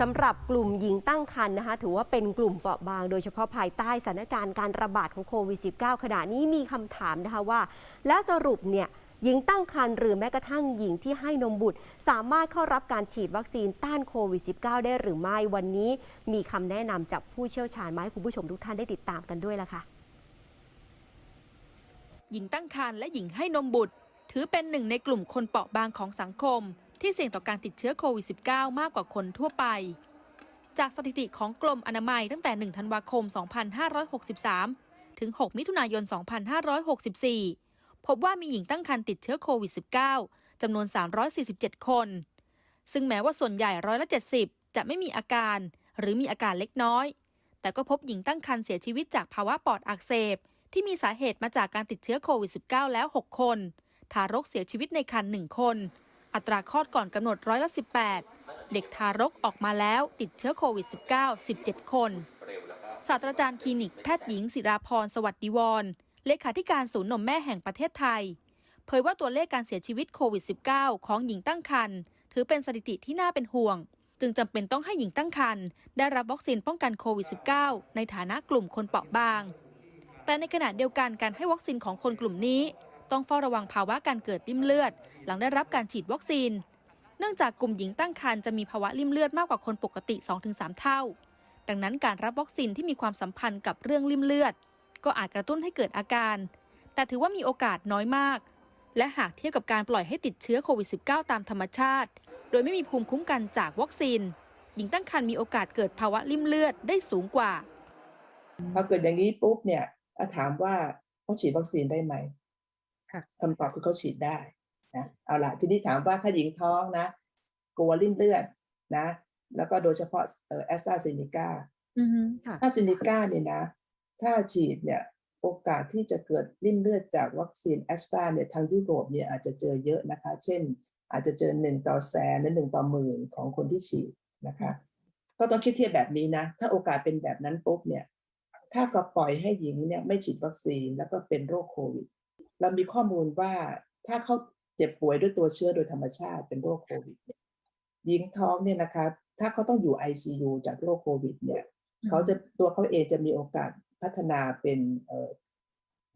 สำหรับกลุ่มหญิงตั้งครรภ์นะคะ ถือว่าเป็นกลุ่มเปราะบาง โดยเฉพาะภายใต้สถานการณ์การระบาดของโควิด -19 ขณะนี้มีคำถามนะคะว่า แล้วสรุปเนี่ยหญิงตั้งครรภ์หรือแม้กระทั่งหญิงที่ให้นมบุตร สามารถเข้ารับการฉีดวัคซีนต้านโควิด -19 ได้หรือไม่วันนี้มีคำแนะนำจากผู้เชี่ยวชาญมาให้คุณผู้ชมทุกท่านได้ติดตามกันด้วยละค่ะหญิงตั้งครรภ์และหญิงให้นมบุตร ถือเป็นหนึ่งในกลุ่มคนเปราะบางของสังคม ที่เสี่ยงต่อการติดเชื้อโควิด -19 มากกว่าคนทั่วไป จากสถิติของกรมอนามัยตั้งแต่ 1 ธันวาคม 2563 ถึง 6 มิถุนายน 2564 พบว่ามีหญิงตั้งครรภ์ติดเชื้อโควิด -19 จำนวน 347 คน ซึ่งแม้ว่าส่วนใหญ่ร้อยละ70 จะไม่มีอาการหรือมีอาการเล็กน้อย แต่ก็พบหญิงตั้งครรภ์เสียชีวิตจากภาวะปอดอักเสบที่มีสาเหตุมาจากการติดเชื้อโควิด -19 แล้ว 6 คน ทารกเสียชีวิตในครรภ์1คน อัตราคลอดก่อนกำหนดร้อยละ18 เด็กทารกออกมาแล้วติดเชื้อโควิด -19 17 คนศาสตราจารย์คลินิกแพทย์หญิงศิราพรสวัสดิวรณ์เลขาธิการศูนย์นมแม่แห่งประเทศไทย เผยว่าตัวเลขการเสียชีวิตโควิด -19 ของหญิงตั้งครรภ์ถือเป็นสถิติที่น่าเป็นห่วง จึงจำเป็นต้องให้หญิงตั้งครรภ์ได้รับวัคซีนป้องกันโควิด -19 ในฐานะกลุ่มคนเปราะบาง แต่ในขณะเดียวกันการให้วัคซีนของคนกลุ่มนี้ ต้องเฝ้าระวังภาวะการเกิดริ่มเลือด หลังได้รับการฉีดวัคซีน เนื่องจากกลุ่มหญิงตั้งครรภ์จะมีภาวะริ่มเลือดมากกว่าคนปกติ 2-3 เท่า ดังนั้นการรับวัคซีนที่มีความสัมพันธ์กับเรื่องริ่มเลือด ก็อาจกระตุ้นให้เกิดอาการ แต่ถือว่ามีโอกาสน้อยมาก และหากเทียบกับการปล่อยให้ติดเชื้อโควิด -19 ตามธรรมชาติ โดยไม่มีภูมิคุ้มกันจากวัคซีน หญิงตั้งครรภ์มีโอกาสเกิดภาวะริ่มเลือดได้สูงกว่าพอเกิดอย่างนี้ปุ๊บเนี่ยถามว่าเขาฉีดวัคซีนได้ไหม ค่ะคำตอบคือเขาฉีดได้นะเอาล่ะทีนี้ถามว่าถ้าหญิงท้องนะ กลัวริ่มเลือดนะ แล้วก็โดยเฉพาะแอสตราเซเนกาอือฮึค่ะแอสตราเซเนกาเนี่ยนะ ถ้าฉีดเนี่ยโอกาสที่จะเกิดริ่มเลือดจากวัคซีนแอสตราเนี่ยทางยุโรปเนี่ยอาจจะเจอเยอะนะคะ เช่น อาจจะเจอหนึ่งต่อแสนหรือหนึ่งต่อหมื่นของคนที่ฉีดนะคะ ก็ต้องคิดเทียบแบบนี้นะ ถ้าโอกาสเป็นแบบนั้นปุ๊บเนี่ย ถ้าก็ปล่อยให้หญิงเนี่ยไม่ฉีดวัคซีนแล้วก็เป็นโรคโควิด เรามีข้อมูลว่าถ้าเขาเจ็บป่วยด้วยตัวเชื้อโดยธรรมชาติเป็นโรคโควิดเนี่ยหญิงท้องเนี่ยนะคะ ถ้าเขาต้องอยู่ ICU จากโรคโควิด เนี่ยอืมเขาจะตัวเขาเองจะมีโอกาสพัฒนาเป็นเอ่อ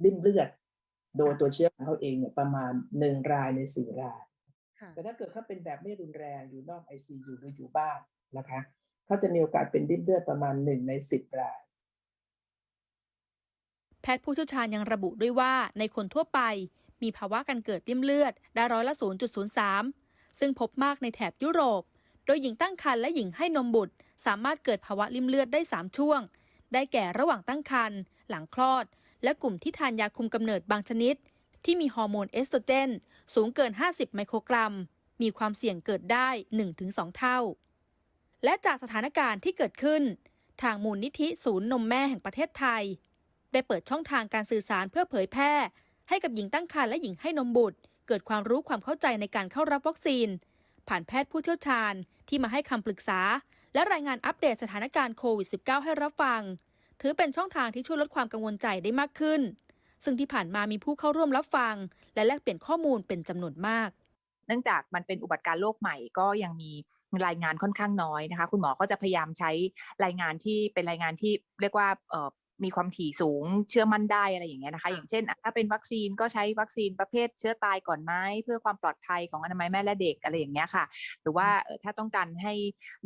ริ่มเลือด โดยตัวเชื้อของเขาเองเนี่ยประมาณหนึ่งรายในสี่รายค่ะแต่ถ้าเกิดเขาเป็นแบบไม่รุนแรงอยู่นอก ICU หรืออยู่บ้านนะคะเขาจะมีโอกาสเป็นริ่มเลือดประมาณหนึ่งในสิบราย แพทย์ผู้เชี่ยวชาญยังระบุด้วยว่าในคนทั่วไป มีภาวะการเกิดริ่มเลือดได้ร้อยละ 0.03 ซึ่งพบมากในแถบยุโรป โดยหญิงตั้งครรภ์และหญิงให้นมบุตร สามารถเกิดภาวะริ่มเลือดได้ 3 ช่วง ได้แก่ระหว่างตั้งครรภ์หลังคลอด และกลุ่มที่ทานยาคุมกำเนิดบางชนิด ที่มีฮอร์โมนเอสโตรเจน สูงเกิน 50 ไมโครกรัม มีความเสี่ยงเกิดได้ 1-2 เท่า และจากสถานการณ์ที่เกิดขึ้น ทางมูลนิธิศูนย์นมแม่แห่งประเทศไทย ได้เปิดช่องทางการสื่อสารเพื่อเผยแพร่ ให้กับหญิงตั้งครรภ์และหญิงให้นมบุตร เกิดความรู้ความเข้าใจในการเข้ารับวัคซีน ผ่านแพทย์ผู้เชี่ยวชาญที่มาให้คำปรึกษา และรายงานอัปเดตสถานการณ์โควิด -19 ให้รับฟัง ถือเป็นช่องทางที่ช่วยลดความกังวลใจได้มากขึ้น ซึ่งที่ผ่านมามีผู้เข้าร่วมรับฟัง และแลกเปลี่ยนข้อมูลเป็นจำนวนมากเนื่องจากมันเป็นอุบัติการณ์โรคใหม่ก็ยังมีรายงานค่อนข้างน้อยนะคะ คุณหมอก็จะพยายามใช้รายงานที่เป็นรายงานที่เรียกว่าเอ่อ มีความถี่สูงเชื่อมั่นได้อะไรอย่างเงี้ยนะคะ อย่างเช่นอะถ้าเป็นวัคซีนก็ใช้วัคซีนประเภทเชื้อตายก่อนไหมเพื่อความปลอดภัยของอนามัยแม่และเด็กอะไรอย่างเงี้ยค่ะ หรือว่าเอ่อถ้าต้องการให้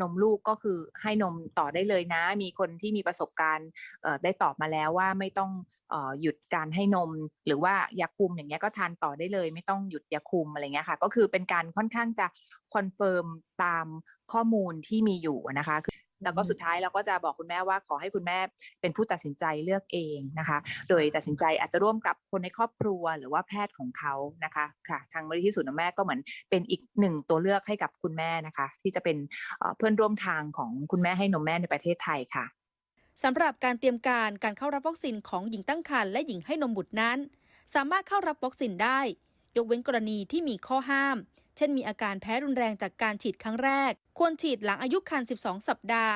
นมลูกก็คือให้นมต่อได้เลยนะ มีคนที่มีประสบการณ์เอ่อได้ตอบมาแล้วว่าไม่ต้องเอ่อหยุดการให้นมหรือว่ายาคุมอย่างเงี้ยก็ทานต่อได้เลย ไม่ต้องหยุดยาคุมอะไรเงี้ยค่ะ ก็คือเป็นการค่อนข้างจะคอนเฟิร์มตามข้อมูลที่มีอยู่นะคะคือ แล้วก็สุดท้ายเราก็จะบอกคุณแม่ว่าขอให้คุณแม่เป็นผู้ตัดสินใจเลือกเองนะคะ โดยตัดสินใจอาจจะร่วมกับคนในครอบครัวหรือว่าแพทย์ของเขานะคะค่ะ ทางมูลนิธิศูนย์นมแม่ก็เหมือนเป็นอีกหนึ่งตัวเลือกให้กับคุณแม่นะคะ ที่จะเป็นเอ่อเพื่อนร่วมทางของคุณแม่ให้นมแม่ในประเทศไทยค่ะสำหรับการเตรียมการการเข้ารับวัคซีนของหญิงตั้งครรภ์และหญิงให้นมบุตรนั้น สามารถเข้ารับวัคซีนได้ ยกเว้นกรณีที่มีข้อห้าม เช่นมีอาการแพ้รุนแรงจากการฉีดครั้งแรก ควรฉีดหลังอายุครรภ์ 12 สัปดาห์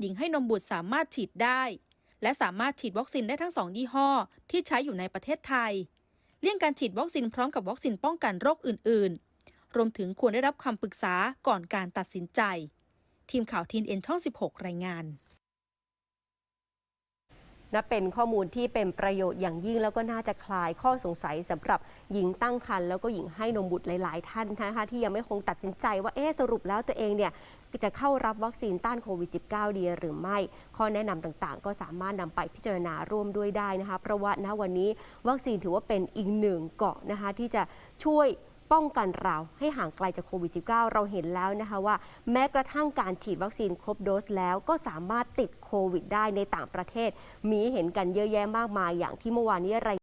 หญิงให้นมบุตรสามารถฉีดได้ และสามารถฉีดวัคซีนได้ทั้งสองยี่ห้อ ที่ใช้อยู่ในประเทศไทย เลี่ยงการฉีดวัคซีนพร้อมกับวัคซีนป้องกันโรคอื่น ๆ รวมถึงควรได้รับคำปรึกษาก่อนการตัดสินใจ ทีมข่าวทีนเอ็นช่อง 16 รายงาน นับเป็นข้อมูลที่เป็นประโยชน์อย่างยิ่ง แล้วก็น่าจะคลายข้อสงสัยสำหรับหญิงตั้งครรภ์แล้วก็หญิงให้นมบุตรหลาย ๆ ท่านนะคะที่ยังไม่คงตัดสินใจว่าเอ๊สรุปแล้วตัวเองเนี่ยจะเข้ารับวัคซีนต้านโควิด -19 ดีหรือไม่ ข้อแนะนำต่างๆ ก็สามารถนำไปพิจารณาร่วมด้วยได้นะคะเพราะว่าณวันนี้วัคซีนถือว่าเป็นอีกหนึ่งเกาะนะคะที่จะช่วย ป้องกันเราให้ห่างไกลจากโควิด -19 เราเห็นแล้วนะคะว่า แม้กระทั่งการฉีดวัคซีนครบโดสแล้วก็สามารถติดโควิด ได้ในต่างประเทศ มีเห็นกันเยอะแยะมากมายอย่างที่เมื่อวานนี้ราย